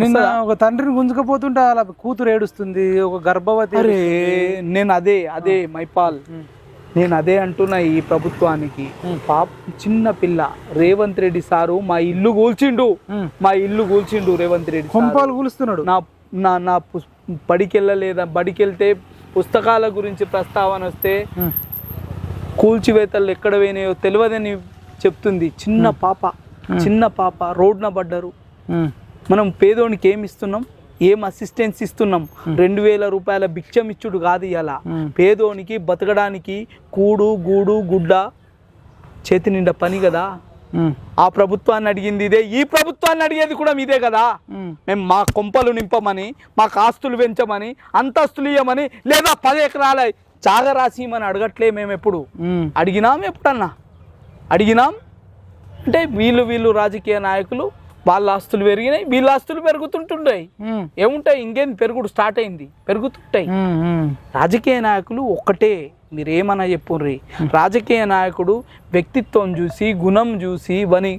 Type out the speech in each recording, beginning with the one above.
నిన్న ఒక తండ్రిని గుంజుకపోతుంటే అలా కూతురు ఏడుస్తుంది ఒక గర్భవతి అరే. నేను అదే అదే మైపాల్ నేను అదే అంటున్నా ఈ ప్రభుత్వానికి. పాప చిన్న పిల్ల రేవంత్ రెడ్డి సారు మా ఇల్లు కూల్చిండు. మా ఇల్లు కూల్చిండు రేవంత్ రెడ్డి. కొంపాలు కూలుస్తున్నాడు. నా నా నా బడికెళ్ళలేదా బడికెళ్తే పుస్తకాల గురించి ప్రస్తావన వస్తే. కూల్చివేతలు ఎక్కడ పోయినాయో తెలియదని చెప్తుంది. చిన్న పాప చిన్న పాప రోడ్న పడ్డారు. మనం పేదోనికి ఏమి ఇస్తున్నాం? ఏం అసిస్టెన్స్ ఇస్తున్నాం? రెండు వేల రూపాయల భిక్షం ఇచ్చుడు కాదు ఇలా. పేదోనికి బతకడానికి కూడు గూడు గుడ్డ చేతి నిండా పని కదా. ఆ ప్రభుత్వాన్ని అడిగింది ఇదే. ఈ ప్రభుత్వాన్ని అడిగేది కూడా ఇదే కదా. మేము. మా కొంపలు నింపమని మాకు ఆస్తులు పెంచమని అంతస్తులు ఇవ్వమని లేదా పది ఎకరాల జాగ రాసిమని అడగట్లే మేము. ఎప్పుడు. అడిగినాం ఎప్పుడన్నా? అడిగినాం? అంటే వీళ్ళు వీళ్ళు రాజకీయ నాయకులు వాళ్ళ ఆస్తులు పెరిగినాయి వీళ్ళ ఆస్తులు పెరుగుతుంటుంటాయి ఉమ్. ఏముంటాయి? ఇంకేం పెరుగుడు స్టార్ట్ అయింది. పెరుగుతుంటాయి. రాజకీయ నాయకులు ఒక్కటే మీరు ఏమన్నా చెప్పుర్రి రాజకీయ నాయకుడు వ్యక్తిత్వం చూసి గుణం చూసి వని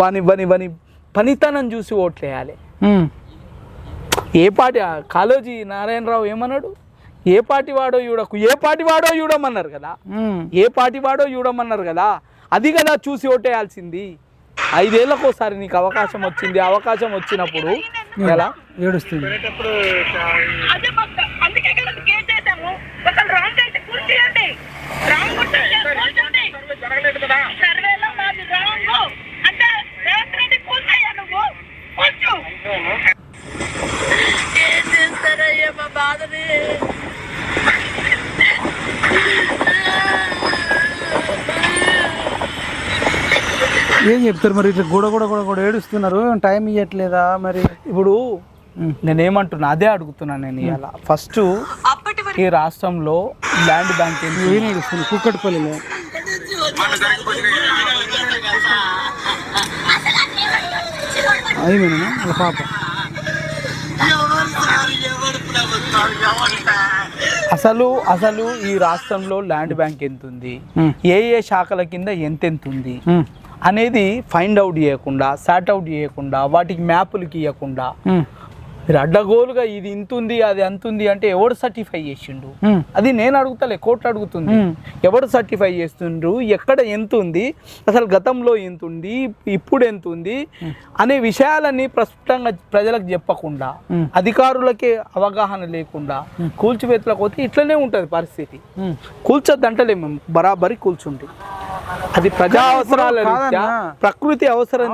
వని వని వని పనితనం చూసి ఓట్లేయాలి. ఏ పార్టీ కాళోజీ నారాయణరావు ఏమన్నాడు? ఏ పార్టీ వాడో చూడకు ఏ పార్టీ వాడో చూడమన్నారు కదా. ఏ పార్టీ వాడో చూడమన్నారు కదా? అది కదా చూసి ఓటేయాల్సింది ఐదేళ్ళకోసారి నీకు అవకాశం వచ్చింది. అవకాశం వచ్చినప్పుడు ఎలా? ఏడుస్తుంది మాకు అందుకే కదా కేసు వేసాము ఒకళ్ళు రాంగ్ అయితే కూర్చేయండి రాంగ్ ఉంటే కూర్చోండి సర్వేలో మాది రాంగ్ అంటే రేవంత్ రెడ్డి కూర్చోయ్యా నువ్వు కూర్చో ఏం చేస్తారయ్యా మా బాధని ఏం చెప్తారు మరి? ఇట్లా గొడ గొడ గొడ గొడ ఏడుస్తున్నారు. టైం ఇవ్వట్లేదా మరి? ఇప్పుడు. నేనేమంటున్నా అదే అడుగుతున్నా నేను ఇవాళ ఫస్ట్ ఈ రాష్ట్రంలో ల్యాండ్ బ్యాంక్ ఏంటి? ఏం ఏడుస్తుంది కుక్కటిపల్లిలో వాళ్ళ పాప. అసలు అసలు ఈ రాష్ట్రంలో ల్యాండ్ బ్యాంక్ ఎంత ఉంది. ఏ ఏ శాఖల కింద ఎంతెంత ఉంది. అనేది ఫైండ్ అవుట్ చేయకుండా సార్ట్ అవుట్ చేయకుండా వాటికి మ్యాపులకి ఇవ్వకుండా. మీరు అడ్డగోలుగా ఇది ఇంత ఉంది అది అంత ఉంది అంటే ఎవడు సర్టిఫై చేసిండు. అది నేను అడుగుతలే కోర్టు అడుగుతుంది. ఎవడు సర్టిఫై చేస్తుండ్రు? ఎక్కడ ఎంత ఉంది? అసలు గతంలో ఎంత ఉంది? ఇప్పుడు ఎంత ఉంది? అనే విషయాలన్నీ ప్రస్ఫుటంగా ప్రజలకు చెప్పకుండా. అధికారులకే అవగాహన లేకుండా కూల్చివేతలకు పోతే ఇట్లనే ఉంటుంది పరిస్థితి. కూల్చొద్దంటలే మేము బరాబరి కూల్చుండి అది ప్రజా అవసరాల. ప్రకృతి అవసరం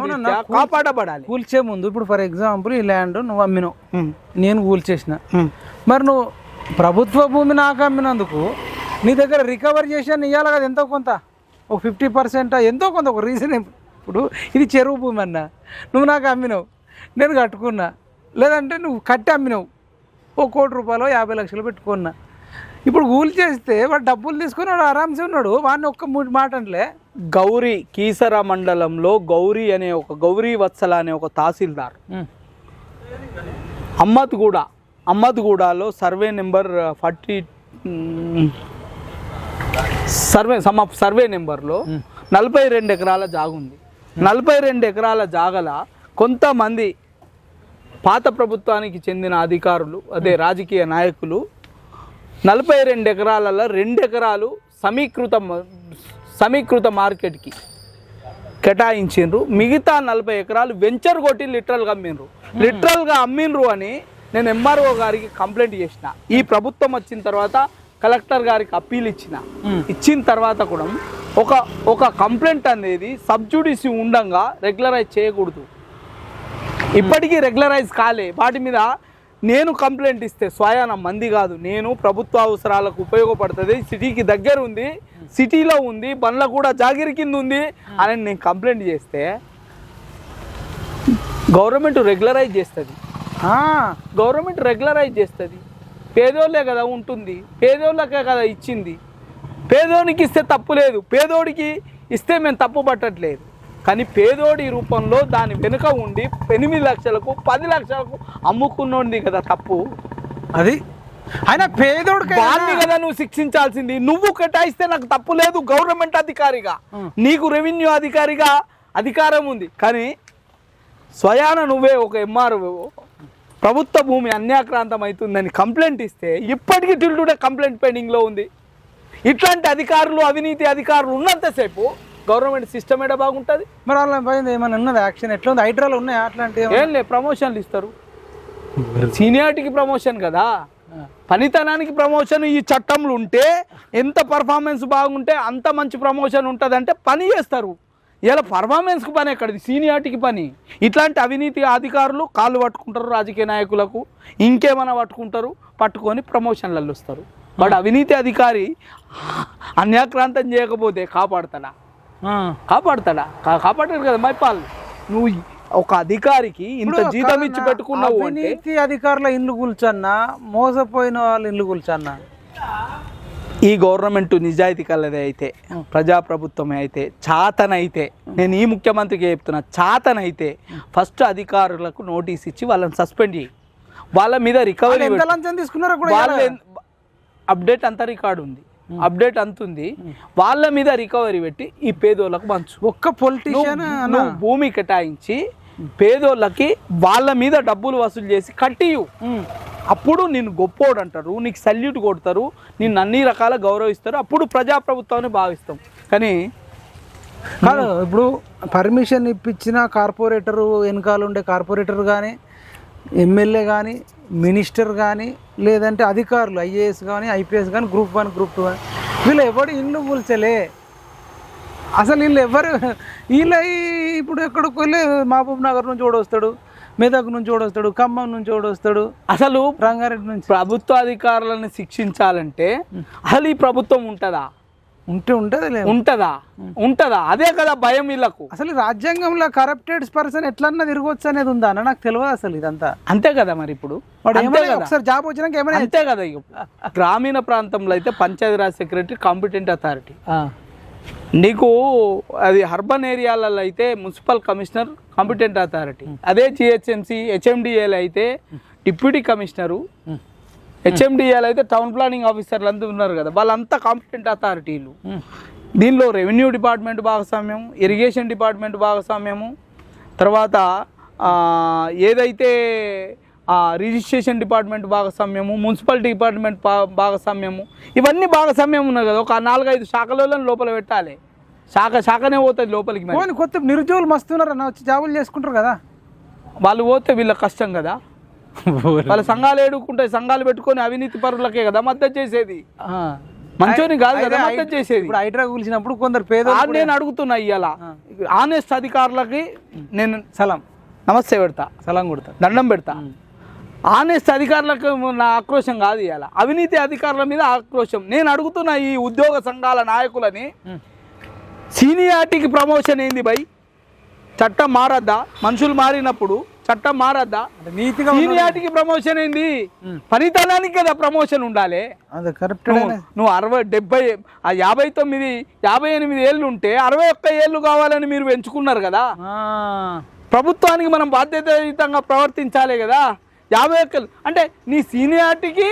కాపాడబడాలి. కూల్చే ముందు ఇప్పుడు ఫర్ ఎగ్జాంపుల్ ఈ ల్యాండ్ నువ్వు అమ్మినావు. మ్మ్. నేను కూల్చేసిన. మరి నువ్వు ప్రభుత్వ భూమి నాకు అమ్మినందుకు నీ దగ్గర రికవర్ చేసి అని ఇవ్వాలి కదా ఎంతో కొంత? ఒక ఫిఫ్టీ పర్సెంట్ ఎంతో కొంత ఒక రీజన్ ఇప్పుడు ఇది చెరువు భూమి అన్న. నువ్వు నాకు అమ్మినావు. నేను కట్టుకున్నా. లేదంటే నువ్వు కట్టి అమ్మినావు. ఓ కోటి రూపాయలు యాభై లక్షలు పెట్టుకున్నా. ఇప్పుడు కూల్ చేస్తే వాడు డబ్బులు తీసుకుని వాడు ఆరామ్సే ఉన్నాడు. వాడిని ఒక్క మూడు మాట అంటలే గౌరీ కీసర మండలంలో గౌరీ అనే ఒక గౌరీ వత్సల అనే ఒక తహసీల్దార్. అమ్మత్గూడ అమ్మత్గూడలో సర్వే నెంబర్ ఫార్టీ సర్వే సమ సర్వే నెంబర్లో నలభై రెండు ఎకరాల జాగ ఉంది. నలభై రెండు ఎకరాల జాగల కొంతమంది పాత ప్రభుత్వానికి చెందిన అధికారులు అదే రాజకీయ నాయకులు నలభై రెండు ఎకరాలలో రెండు ఎకరాలు సమీకృత సమీకృత మార్కెట్కి కేటాయించిండ్రు. మిగతా నలభై ఎకరాలు వెంచర్ కొట్టి లిటరల్గా అమ్మిండ్రు. లిటరల్గా అమ్మిండ్రు అని నేను ఎంఆర్ఓ గారికి కంప్లైంట్ చేసిన. ఈ ప్రభుత్వం వచ్చిన తర్వాత కలెక్టర్ గారికి అప్పీల్ ఇచ్చిన. ఇచ్చిన తర్వాత కూడా ఒక ఒక కంప్లైంట్ అనేది సబ్జుడిసి ఉండంగా రెగ్యులరైజ్ చేయకూడదు. ఇప్పటికీ రెగ్యులరైజ్ కాలే. వాటి మీద నేను కంప్లైంట్ ఇస్తే స్వయాన మంది కాదు. నేను ప్రభుత్వ అవసరాలకు ఉపయోగపడుతుంది. సిటీకి దగ్గర ఉంది. సిటీలో ఉంది. బండ్ల కూడా జాగిరి కింద ఉంది అని నేను కంప్లైంట్ చేస్తే గవర్నమెంట్ రెగ్యులరైజ్ చేస్తుంది. గవర్నమెంట్ రెగ్యులరైజ్ చేస్తుంది. పేదోళ్ళే కదా ఉంటుంది. పేదోళ్ళకే కదా ఇచ్చింది. పేదోనికి ఇస్తే తప్పు లేదు. పేదోడికి ఇస్తే మేము తప్పు పట్టట్లేదు. కానీ పేదోడి రూపంలో దాని వెనుక ఉండి ఎనిమిది లక్షలకు పది లక్షలకు అమ్ముకున్నోడిది కదా తప్పు. అది? ఆయన పేదోడికి వాడిని కదా నువ్వు శిక్షించాల్సింది. నువ్వు కేటాయిస్తే నాకు తప్పు లేదు గవర్నమెంట్ అధికారిగా. నీకు రెవెన్యూ అధికారిగా అధికారం ఉంది. కానీ స్వయాన నువ్వే ఒక ఎంఆర్ఓ ప్రభుత్వ భూమి అన్యాక్రాంతం అవుతుందని కంప్లైంట్ ఇస్తే ఇప్పటికీ టిల్టుడే కంప్లైంట్ పెండింగ్లో ఉంది. ఇట్లాంటి అధికారులు అవినీతి అధికారులు ఉన్నంతసేపు గవర్నమెంట్ సిస్టమ్ ఏడా బాగుంటుంది? మరి వాళ్ళ పైన ఏమైనా ఉన్నది? యాక్షన్ ఎట్లా ఉంది హైడ్రాలు ఉన్నాయా? అట్లాంటి ఏం లే ప్రమోషన్లు ఇస్తారు. సీనియారిటీకి ప్రమోషన్ కదా? పనితనానికి ప్రమోషన్ ఈ చట్టంలో ఉంటే ఎంత పర్ఫార్మెన్స్ బాగుంటే అంత మంచి ప్రమోషన్ ఉంటుందంటే పని చేస్తారు. ఇలా పర్ఫార్మెన్స్కి పని ఎక్కడిది? సీనియారిటీకి పని. ఇట్లాంటి అవినీతి అధికారులు కాళ్ళు పట్టుకుంటారు రాజకీయ నాయకులకు. ఇంకేమైనా పట్టుకుంటారు? పట్టుకొని ప్రమోషన్లలో వస్తారు. వాడు అవినీతి అధికారి అన్యాక్రాంతం చేయకపోతే కాపాడతాడా? కాపాడతాడా? కాపాడాడు కదా మైపాల్ నువ్వు ఒక అధికారికి ఇంత జీతం ఇచ్చి పెట్టుకున్నావు అవినీతి అధికారుల ఇల్లు కూల్చన్నా మోసపోయిన వాళ్ళ ఇల్లు కూల్చన్నా. ఈ గవర్నమెంట్ నిజాయితీ కలదే అయితే ప్రజాప్రభుత్వమే అయితే చాతనైతే నేను ఈ ముఖ్యమంత్రికి చెప్తున్నా చాతనైతే ఫస్ట్ అధికారులకు నోటీస్ ఇచ్చి వాళ్ళని సస్పెండ్ చేయి. వాళ్ళ మీద రికవరీ తీసుకున్నారో అప్డేట్ అంతా రికార్డు ఉంది. అప్డేట్ అంత ఉంది వాళ్ళ మీద రికవరీ పెట్టి ఈ పేదోళ్ళకు మంచు ఒక్క పొలిటీషియన్ భూమి కేటాయించి పేదోళ్ళకి వాళ్ళ మీద డబ్బులు వసూలు చేసి కట్టియు. అప్పుడు నిన్ను గొప్పోడు అంటారు నీకు సల్యూట్ కొడతారు నిన్ను అన్ని రకాల గౌరవిస్తారు అప్పుడు ప్రజాప్రభుత్వాన్ని భావిస్తాం. కానీ కాదు ఇప్పుడు పర్మిషన్ ఇప్పించిన కార్పొరేటరు వెనకాల ఉండే కార్పొరేటర్ కానీ ఎమ్మెల్యే కానీ మినిస్టర్ కానీ లేదంటే అధికారులు ఐఏఎస్ కానీ ఐపీఎస్ కానీ గ్రూప్ వన్ గ్రూప్ టూ కానీ వీళ్ళు ఎవడు ఇల్లు కూల్చలే అసలు వీళ్ళు ఎవరు? వీళ్ళ ఇప్పుడు ఎక్కడికి వెళ్ళి మహబూబ్ నగర్ నుంచి కూడా వస్తాడు మెదక్ నుంచి కూడా వస్తాడు ఖమ్మం నుంచి కూడా వస్తాడు. అసలు రంగారెడ్డి నుంచి. ప్రభుత్వ అధికారులను శిక్షించాలంటే అసలు ఈ ప్రభుత్వం ఉంటుందా? ఉంటే ఉంటుంది ఉంటుందా? ఉంటుందా? అదే కదా భయం వీళ్ళకు. అసలు రాజ్యాంగంలో కరప్టెడ్ పర్సన్ ఎట్లన్నా తిరగవచ్చు అనేది ఉందా అన్న? నాకు తెలియదు అసలు ఇదంతా. అంతే కదా మరి ఇప్పుడు? ఒకసారి జాబ్ వచ్చినాక ఏమైనా అంతే కదా గ్రామీణ ప్రాంతంలో అయితే పంచాయతీరాజ్ సెక్రటరీ కాంపిటెంట్ అథారిటీ నీకు అది అర్బన్ ఏరియాలలో అయితే మున్సిపల్ కమిషనర్ కాంపిటెంట్ అథారిటీ అదే జిహెచ్ఎంసి హెచ్ఎండిఏలు అయితే డిప్యూటీ కమిషనరు హెచ్ఎండిఏలు అయితే టౌన్ ప్లానింగ్ ఆఫీసర్లు అంతా ఉన్నారు కదా వాళ్ళంతా కాంపిటెంట్ అథారిటీలు దీనిలో రెవెన్యూ డిపార్ట్మెంట్ భాగస్వామ్యం ఇరిగేషన్ డిపార్ట్మెంట్ భాగస్వామ్యము తర్వాత ఏదైతే రిజిస్ట్రేషన్ డిపార్ట్మెంట్ భాగస్వామ్యము మున్సిపల్ డిపార్ట్మెంట్ భాగస్వామ్యము ఇవన్నీ భాగస్వామ్యం ఉన్నాయి కదా ఒక నాలుగైదు శాఖలలో లోపల పెట్టాలి. శాఖ శాఖనే పోతుంది లోపలికి కొత్త నిరుద్యోగులు మస్తున్నారు అన్న వచ్చి జాబులు చేసుకుంటారు కదా. వాళ్ళు పోతే వీళ్ళ కష్టం కదా. వాళ్ళ సంఘాలు ఏడుకుంటాయి సంఘాలు పెట్టుకొని అవినీతి పరులకే కదా మద్దతు చేసేది? మంచోని కాదు కదా మద్దతు చేసేది. ఇప్పుడు హైడ్రా కూల్చినప్పుడు కొందరు పేదలు ఆ నేను అడుగుతున్నా ఇవాళ ఆనెస్ట్ అధికారులకి నేను సలాం. నమస్తే పెడతా. సలాం కొడతారు దండం పెడతా. ఆనెస్ట్ అధికారులకు నా ఆక్రోశం కాదు ఇవాళ అవినీతి అధికారుల మీద ఆక్రోశం. నేను అడుగుతున్న ఈ ఉద్యోగ సంఘాల నాయకులని సీనియారిటీకి ప్రమోషన్ ఏంది బై చట్టం మారద్దా? మనుషులు మారినప్పుడు చట్టం మారద్దా? నీతిగా సీనియారిటీకి ప్రమోషన్ ఏంది? పనితనానికి కదా ప్రమోషన్ ఉండాలి. అది కరెక్టెడ్ నువ్వు అరవై డెబ్బై ఆ యాభై తొమ్మిది యాభై ఎనిమిది ఏళ్ళు ఉంటే అరవై ఒక్క ఏళ్ళు కావాలని మీరు పెంచుకున్నారు కదా? ప్రభుత్వానికి మనం బాధ్యతాయుతంగా ప్రవర్తించాలి కదా? యాభై ఒక్క అంటే నీ సీనియారిటీకి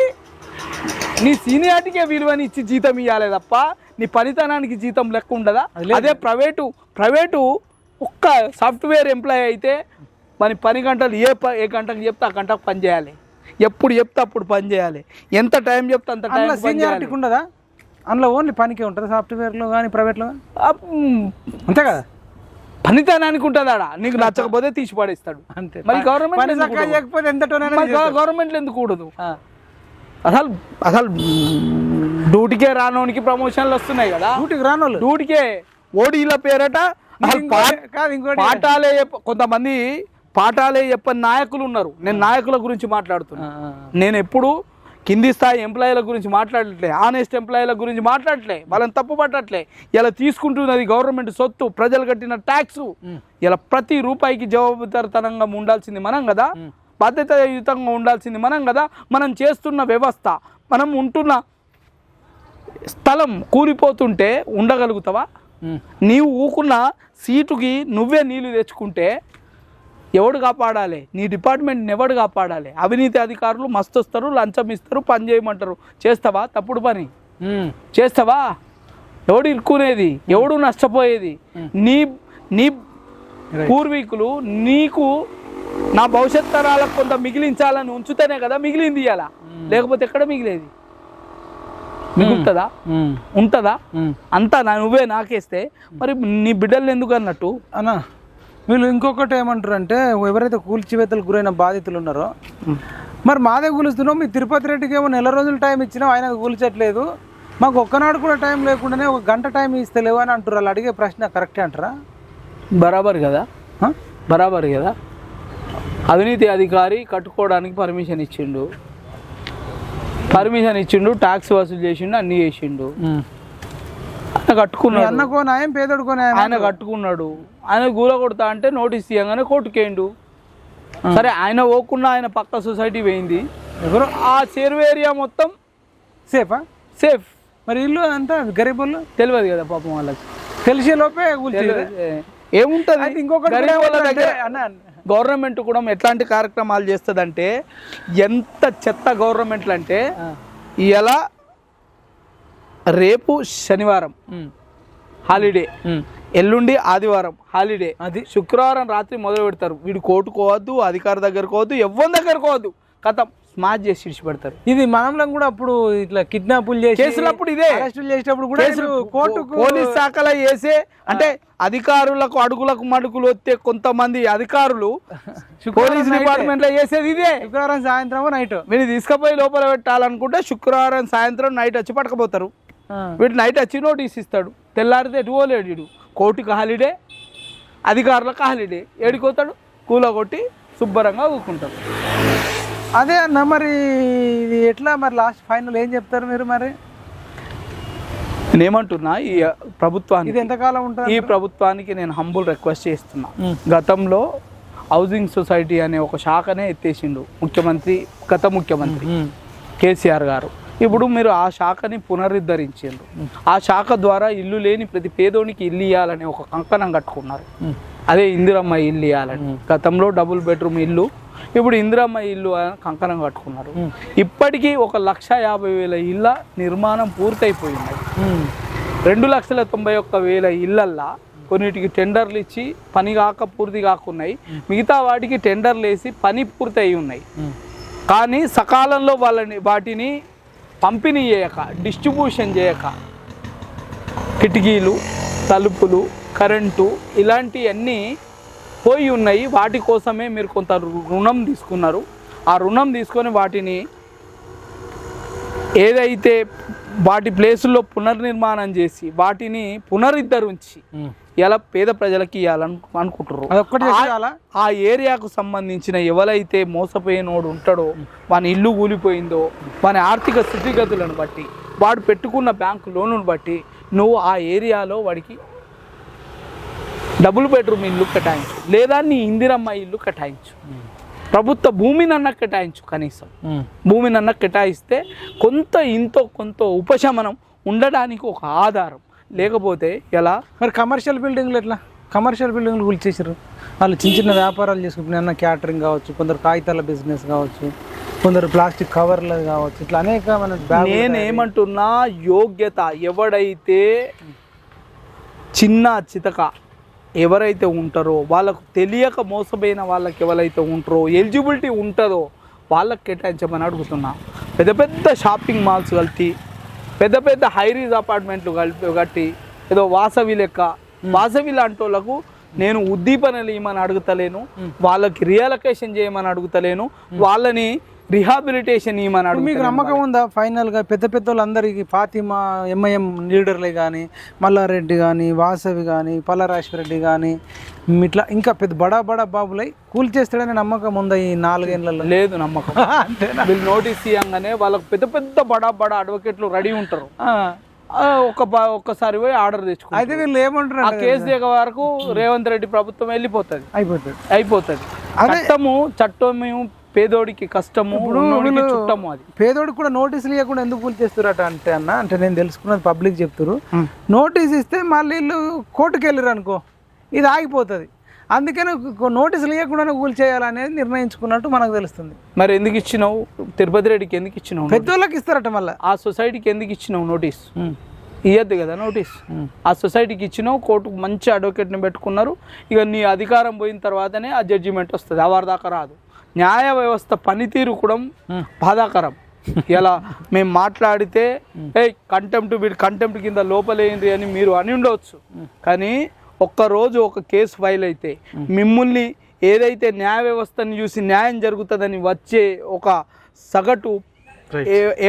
నీ సీనియారిటీకే విలువని ఇచ్చి జీతం ఇవ్వాలి తప్ప నీ పనితనానికి జీతం లెక్క ఉండదా? అదే ప్రైవేటు ప్రైవేటు ఒక్క సాఫ్ట్వేర్ ఎంప్లాయ్ అయితే మన పని గంటలు ఏ ప ఏ గంటకు చెప్తే ఆ గంటకు పని చేయాలి. ఎప్పుడు చెప్తే అప్పుడు పని చేయాలి. ఎంత టైం చెప్తే అంత టైం సీనియారిటీకి ఉండదా అందులో ఓన్లీ పనికి ఉంటుంది? సాఫ్ట్వేర్లో కానీ ప్రైవేట్లో అంతే కదా? పనితనానికి ఉంటుంది ఆడ. నీకు నచ్చకపోతే తీసి పడేస్తాడు. అంతే. మరి గవర్నమెంట్ ఎందుకు కూడదు? మరి గవర్నమెంట్లో ఎందుకు కూడదు. అసలు అసలు డ్యూటీకే రానోనికి ప్రమోషన్లు వస్తున్నాయి కదా. డ్యూటీకి రానోళ్ళు? డ్యూటీకే ఓడీల పేరట కాదు ఇంకోటి పాఠాలే కొంతమంది పాఠాలే చెప్పని నాయకులు ఉన్నారు. నేను నాయకుల గురించి మాట్లాడుతున్నా. నేను ఎప్పుడు కింది స్థాయి ఎంప్లాయీల గురించి మాట్లాడట్లే ఆనెస్ట్ ఎంప్లాయీల గురించి మాట్లాడట్లే వాళ్ళని తప్పు పట్టట్లే. ఇలా తీసుకుంటున్నది గవర్నమెంట్ సొత్తు ప్రజలు కట్టిన ట్యాక్స్. ఇలా ప్రతి రూపాయికి జవాబుదారితనంగా ఉండాల్సింది మనం కదా? బాధ్యతాయుతంగా ఉండాల్సింది మనం కదా? మనం చేస్తున్న వ్యవస్థ మనం ఉంటున్న స్థలం కూలిపోతుంటే ఉండగలుగుతావా. నీవు ఊకున్న సీటుకి నువ్వే నీళ్ళు తెచ్చుకుంటే ఎవడు కాపాడాలి? నీ డిపార్ట్మెంట్ని ఎవడు కాపాడాలి? అవినీతి అధికారులు మస్తు వస్తారు లంచం ఇస్తారు పని చేయమంటారు. చేస్తావా? తప్పుడు పని. చేస్తావా? ఎవడు ఇరుక్కునేది? ఎవడు నష్టపోయేది? నీ నీ పూర్వీకులు నీకు నా భవిష్యత్ తరాలకు కొంత మిగిలించాలని ఉంచుతేనే కదా మిగిలింది ఇవాళ లేకపోతే ఎక్కడ మిగిలేది? మిగులుతుందా? ఉంటుందా. అంతా నా నువ్వే నాకేస్తే మరి నీ బిడ్డలు ఎందుకు అన్నట్టు? అన్న వీళ్ళు ఇంకొకటి ఏమంటారు అంటే ఎవరైతే కూల్చివేతలకు గురైన బాధితులు ఉన్నారో మరి మాదే కూలుస్తున్నాం మీ తిరుపతి రెడ్డికి ఏమో నెల రోజులు టైం ఇచ్చినాం ఆయన కూల్చట్లేదు. మాకు ఒక్కనాడు కూడా టైం లేకుండానే ఒక గంట టైం ఇస్తలేవు అని అంటారు వాళ్ళు అడిగే ప్రశ్న కరెక్టే అంటారా? బరాబర్ కదా? బరాబర్ కదా? అవినీతి అధికారి కట్టుకోవడానికి పర్మిషన్ ఇచ్చిండు. పర్మిషన్ ఇచ్చిండు ట్యాక్స్ వసూలు చేసిండు అన్ని చేసిండు. కట్టుకున్నాడు. అన్నకో న్యాయం పేదోడుకో ఆయన కట్టుకున్నాడు. ఆయన గూల కొడతా అంటే నోటీస్ తీయగానే కోర్టుకేయండు సరే ఆయన పోకుండా ఆయన పక్క సొసైటీ పోయింది. ఎవరు? ఆ చెరువు ఏరియా మొత్తం సేఫా? సేఫ్. మరి ఇల్లు అంతా గరీబులు తెలియదు కదా పాపం వాళ్ళకి. తెలిసే లోపే ఏముంటది? ఇంకొకటి గరీబ్ గవర్నమెంట్ కూడా ఎట్లాంటి కార్యక్రమాలు చేస్తుందంటే ఎంత చెత్త గవర్నమెంట్లు అంటే ఇలా రేపు శనివారం. హాలిడే. ఎల్లుండి ఆదివారం హాలిడే అది. శుక్రవారం రాత్రి మొదలు పెడతారు. వీడు కోర్టుకోవద్దు అధికారి దగ్గర పోవద్దు ఎవరి దగ్గర పోవద్దు. కథం స్మాచ్ చేసి ఇడిచి పెడతారు ఇది మనంలో కూడా అప్పుడు ఇట్లా కిడ్నాపులు చేసి కేసులు అప్పుడు ఇదే. అరెస్టులు చేసేటప్పుడు కూడా కోర్టుకు పోలీస్ శాఖలో వేసే అంటే అధికారులకు అడుగులకు మడుగులు వస్తే కొంతమంది అధికారులు పోలీస్ డిపార్ట్మెంట్లో చేసేది ఇదే. శుక్రవారం సాయంత్రం నైట్ వీళ్ళు తీసుకుపోయి లోపల పెట్టాలనుకుంటే శుక్రవారం సాయంత్రం నైట్ వచ్చి పట్టుకపోతారు. వీడు నైట్ వచ్చి నోటీస్ ఇస్తాడు. తెల్లారితే ఎటు పోలేడు వీడు. కోర్టుకి హాలిడే అధికారులకు హాలిడే. ఏడిపోతాడు కూల కొట్టి శుభ్రంగా ఊరుకుంటాడు అదే అన్న మరి ఇది ఎట్లా? మరి లాస్ట్ ఫైనల్ ఏం చెప్తారు మీరు మరి? నేనేమంటున్నా ఈ ప్రభుత్వానికి ఇది ఎంతకాలం ఉంటుంది? ఈ ప్రభుత్వానికి నేను హంబుల్ రిక్వెస్ట్ చేస్తున్నా. గతంలో హౌసింగ్ సొసైటీ అనే ఒక శాఖనే ఎత్తేసిండు ముఖ్యమంత్రి గత ముఖ్యమంత్రి కేసీఆర్ గారు. ఇప్పుడు మీరు ఆ శాఖని పునరుద్ధరించారు. ఆ శాఖ ద్వారా ఇల్లు లేని ప్రతి పేదోనికి ఇల్లు ఇవ్వాలని ఒక కంకణం కట్టుకున్నారు. అదే ఇందిరమ్మ ఇల్లు ఇవ్వాలని గతంలో డబుల్ బెడ్రూమ్ ఇల్లు ఇప్పుడు ఇందిరమ్మ ఇల్లు అని కంకణం కట్టుకున్నారు. ఇప్పటికీ ఒక లక్ష యాభై వేల ఇళ్ళ నిర్మాణం పూర్తయిపోయింది రెండు లక్షల తొంభై ఒక్క వేల ఇళ్ళల్లా కొన్నిటికి టెండర్లు ఇచ్చి పని కాక పూర్తి కాకున్నాయి. మిగతా వాటికి టెండర్లు వేసి పని పూర్తి అయి ఉన్నాయి కానీ సకాలంలో వాళ్ళని వాటిని పంపిణీ చేయక డిస్ట్రిబ్యూషన్ చేయక కిటికీలు తలుపులు కరెంటు ఇలాంటివన్నీ పోయి ఉన్నాయి. వాటి కోసమే మీరు కొంత రు- రుణం తీసుకున్నారు. ఆ రుణం తీసుకొని వాటిని ఏదైతే వాటి ప్లేసుల్లో పునర్నిర్మాణం చేసి వాటిని పునరుద్ధరించి ఇలా పేద ప్రజలకి ఇవ్వాలను అనుకుంటారు ఆ ఏరియాకు సంబంధించిన ఎవరైతే మోసపోయినోడు ఉంటాడో వాని ఇల్లు కూలిపోయిందో వాని ఆర్థిక స్థితిగతులను బట్టి వాడు పెట్టుకున్న బ్యాంకు లోనును బట్టి నువ్వు ఆ ఏరియాలో వాడికి డబుల్ బెడ్రూమ్ ఇల్లు కేటాయించు. లేదా నీ ఇందిరమ్మ ఇల్లు కేటాయించు. ప్రభుత్వ భూమినన్న కేటాయించు కనీసం. భూమినన్న కేటాయిస్తే కొంత ఇంతో కొంత ఉపశమనం ఉండడానికి ఒక ఆధారం. లేకపోతే ఎలా? మరి కమర్షియల్ బిల్డింగ్లు ఎట్లా? కమర్షియల్ బిల్డింగ్లు కూల్చేసారు వాళ్ళు చిన్న చిన్న వ్యాపారాలు చేసుకుంటున్న క్యాటరింగ్ కావచ్చు కొందరు కాగితాల బిజినెస్ కావచ్చు కొందరు ప్లాస్టిక్ కవర్లు కావచ్చు ఇట్లా అనేక మన నేనేమంటున్నా యోగ్యత ఎవడైతే చిన్న చితక ఎవరైతే ఉంటారో వాళ్ళకు తెలియక మోసపోయిన వాళ్ళకి ఎవరైతే ఉంటారో ఎలిజిబిలిటీ ఉంటుందో వాళ్ళకి కేటాయించమని అడుగుతున్నా. పెద్ద పెద్ద షాపింగ్ మాల్స్ కలిపి పెద్ద పెద్ద హైరీజ్ అపార్ట్మెంట్లు కలిపి కట్టి ఏదో వాసవి లెక్క. వాసవి లాంటి వాళ్ళకు నేను ఉద్దీపనలు ఇవ్వమని అడుగుతలేను. వాళ్ళకి రియలొకేషన్ చేయమని అడుగుతలేను. వాళ్ళని రిహాబిలిటేషన్ ఇవ్వమని మీకు నమ్మకం ఉందా? ఫైనల్గా పెద్ద పెద్ద వాళ్ళందరికీ ఫాతిమా ఎంఐఎం లీడర్లే కానీ మల్లారెడ్డి కానీ వాసవి కానీ పల్లరాశ్వరెడ్డి కానీ ఇట్లా ఇంకా పెద్ద బడా బడా బాబులై కూల్ చేస్తాడనే నమ్మకం ఉందా ఈ నాలుగేళ్ళలో లేదు నమ్మకం. అంతేనా? వీళ్ళు నోటీస్ ఇవ్వగానే వాళ్ళకి పెద్ద పెద్ద బడా బడా అడ్వకేట్లు రెడీ ఉంటారు. ఒక ఒక్కసారి పోయి ఆర్డర్ తెచ్చుకుంటారు. అయితే వీళ్ళు ఏమంటారు ఆ కేసు దిగ వరకు రేవంత్ రెడ్డి ప్రభుత్వం వెళ్ళిపోతుంది. అయిపోతుంది. అయిపోతుంది. అదే- చట్టము చట్టము పేదోడికి కష్టము చుట్టము అది. పేదోడికి కూడా నోటీసులు ఇవ్వకుండా ఎందుకు కూల్ చేస్తారట అంటే అన్న? అంటే నేను తెలుసుకున్నది పబ్లిక్ చెప్తారు నోటీస్ ఇస్తే మళ్ళీ వీళ్ళు కోర్టుకు వెళ్ళారు అనుకో. ఇది ఆగిపోతుంది. అందుకని నోటీసులు ఇవ్వకుండా కూల్ చేయాలనేది నిర్ణయించుకున్నట్టు మనకు తెలుస్తుంది. మరి ఎందుకు ఇచ్చినావు? తిరుపతి రెడ్డికి ఎందుకు ఇచ్చినావు పెద్దోళ్ళకి ఇస్తారట మళ్ళీ. ఆ సొసైటీకి ఎందుకు ఇచ్చినావు నోటీస్? ఇవ్వద్దు కదా నోటీస్? ఆ సొసైటీకి ఇచ్చినావు కోర్టుకు మంచి అడ్వకేట్ని పెట్టుకున్నారు. ఇక నీ అధికారం పోయిన తర్వాతనే ఆ జడ్జిమెంట్ వస్తుంది. అవరి దాకా రాదు. న్యాయ వ్యవస్థ పనితీరు కూడా బాధాకరం. ఇలా మేము మాట్లాడితే ఏ కంటెంప్ట్ వీడు కంటెంప్ట్ కింద లోపలేంది అని మీరు అని ఉండవచ్చు కానీ ఒక్కరోజు ఒక కేసు ఫైల్ అయితే మిమ్మల్ని ఏదైతే న్యాయ వ్యవస్థని చూసి న్యాయం జరుగుతుందని వచ్చే ఒక సగటు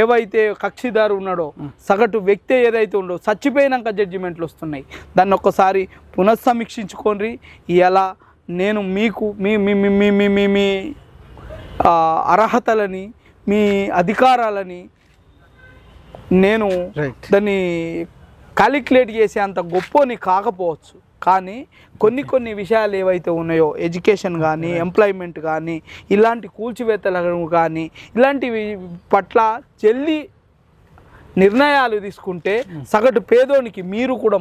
ఏవైతే కక్షిదారు ఉన్నాడో సగటు వ్యక్తి ఏదైతే ఉండో చచ్చిపోయినాక జడ్జిమెంట్లు వస్తున్నాయి. దాన్ని ఒక్కసారి పునఃసమీక్షించుకోండి. ఇలా నేను మీకు మీ మీ మీ మీ మీ అర్హతలని మీ అధికారాలని నేను దాన్ని కాలిక్యులేట్ చేసే అంత గొప్పని కాకపోవచ్చు. కానీ కొన్ని కొన్ని విషయాలు ఏవైతే ఉన్నాయో ఎడ్యుకేషన్ కానీ ఎంప్లాయ్మెంట్ కానీ ఇలాంటి కూల్చివేతలు కానీ ఇలాంటివి పట్ల చెల్లి నిర్ణయాలు తీసుకుంటే సగటు పేదోనికి మీరు కూడా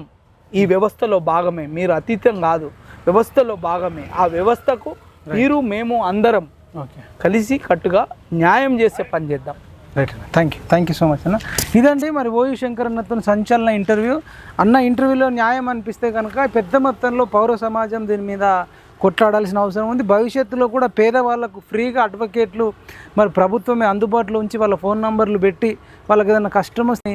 ఈ వ్యవస్థలో భాగమే. మీరు అతీతం కాదు. వ్యవస్థలో భాగమే. ఆ వ్యవస్థకు మీరు మేము అందరం కలిసి కట్టుగా న్యాయం చేసే పని చేద్దాం. రైట్ అన్న thank you thank you so much అన్న. ఇదండి మరి ఓయు శంకర్ అన్నతో సంచలన ఇంటర్వ్యూ. అన్న ఇంటర్వ్యూలో న్యాయం అనిపిస్తే కనుక పెద్ద మొత్తంలో పౌర సమాజం దీని మీద కొట్లాడాల్సిన అవసరం ఉంది. భవిష్యత్తులో కూడా పేదవాళ్ళకు ఫ్రీగా అడ్వకేట్లు మరి ప్రభుత్వమే అందుబాటులో ఉంచి వాళ్ళ ఫోన్ నంబర్లు పెట్టి వాళ్ళకి ఏదైనా కస్టమర్స్ని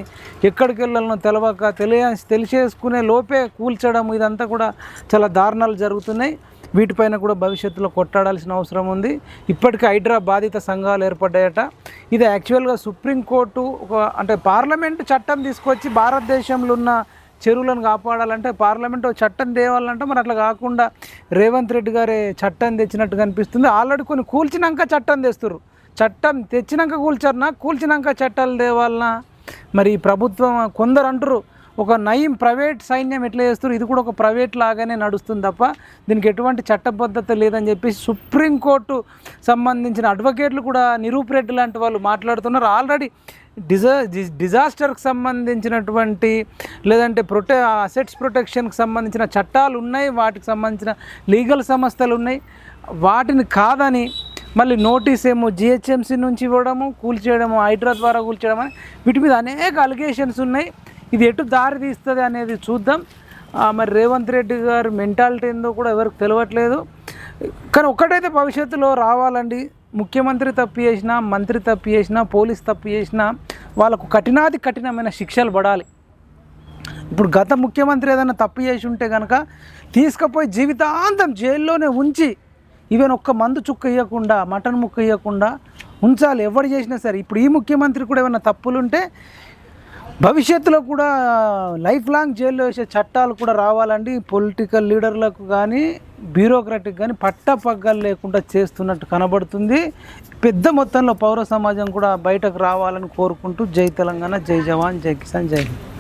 ఎక్కడికి వెళ్ళాలనో తెలవక తెలియ తెలిసేసుకునే లోపే కూల్చడం ఇదంతా కూడా చాలా దారుణాలు జరుగుతున్నాయి. వీటిపైన కూడా భవిష్యత్తులో కొట్టాడాల్సిన అవసరం ఉంది. ఇప్పటికే హైడ్రా బాధిత సంఘాలు ఏర్పడ్డాయట. ఇది యాక్చువల్గా సుప్రీంకోర్టు ఒక అంటే పార్లమెంట్ చట్టం తీసుకొచ్చి భారతదేశంలో ఉన్న చెరువులను కాపాడాలంటే పార్లమెంట్ చట్టం తేవాలంటే మరి అట్లా కాకుండా రేవంత్ రెడ్డి గారే చట్టం తెచ్చినట్టు కనిపిస్తుంది. ఆల్రెడీ కొన్ని కూల్చినాక చట్టం తెస్తారు చట్టం తెచ్చినాక కూల్చారనా కూల్చినాక చట్టాలు తేవాలనా? మరి ప్రభుత్వం కొందరు అంటారు ఒక నయం ప్రైవేట్ సైన్యం ఎట్లా చేస్తారు ఇది కూడా ఒక ప్రైవేట్ లాగానే నడుస్తుంది తప్ప దీనికి ఎటువంటి చట్టబద్ధత లేదని చెప్పి సుప్రీంకోర్టు సంబంధించిన అడ్వకేట్లు కూడా నిరూప్ రెడ్డి లాంటి వాళ్ళు మాట్లాడుతున్నారు. ఆల్రెడీ డిజా డి- డిజాస్టర్కి సంబంధించినటువంటి లేదంటే ప్రొటె అసెట్స్ ప్రొటెక్షన్కి సంబంధించిన చట్టాలు ఉన్నాయి. వాటికి సంబంధించిన లీగల్ సంస్థలు ఉన్నాయి. వాటిని కాదని మళ్ళీ నోటీస్ ఏమో జిహెచ్ఎంసీ నుంచి ఇవ్వడము కూల్చేయడము హైడ్రా ద్వారా కూల్చేయడం అని వీటి మీద అనేక అలిగేషన్స్ ఉన్నాయి. ఇది ఎటు దారి తీస్తుంది అనేది చూద్దాం. మరి రేవంత్ రెడ్డి గారు మెంటాలిటీ ఏందో కూడా ఎవరికి తెలియట్లేదు కానీ ఒక్కటైతే భవిష్యత్తులో రావాలండి. ముఖ్యమంత్రి తప్పు చేసినా మంత్రి తప్పు చేసినా పోలీస్ తప్పు చేసినా వాళ్ళకు కఠినాది కఠినమైన శిక్షలు పడాలి. ఇప్పుడు గత ముఖ్యమంత్రి ఏదైనా తప్పు చేసి ఉంటే కనుక తీసుకుపోయి జీవితాంతం జైల్లోనే ఉంచి ఈవెన్ ఒక్క మందు చుక్క ఇవ్వకుండా మటన్ ముక్క ఇవ్వకుండా ఉంచాలి. ఎవరు చేసినా సరే. ఇప్పుడు ఈ ముఖ్యమంత్రి కూడా ఏమైనా తప్పులుంటే భవిష్యత్తులో కూడా లైఫ్ లాంగ్ జైల్లో వేసే చట్టాలు కూడా రావాలండి. పొలిటికల్ లీడర్లకు కానీ బ్యూరోక్రాటిక్ కానీ పట్టపగ్గలు లేకుండా చేస్తున్నట్టు కనబడుతుంది. పెద్ద మొత్తంలో పౌర సమాజం కూడా బయటకు రావాలని కోరుకుంటూ జై తెలంగాణ జై జవాన్ జై కిసాన్ జై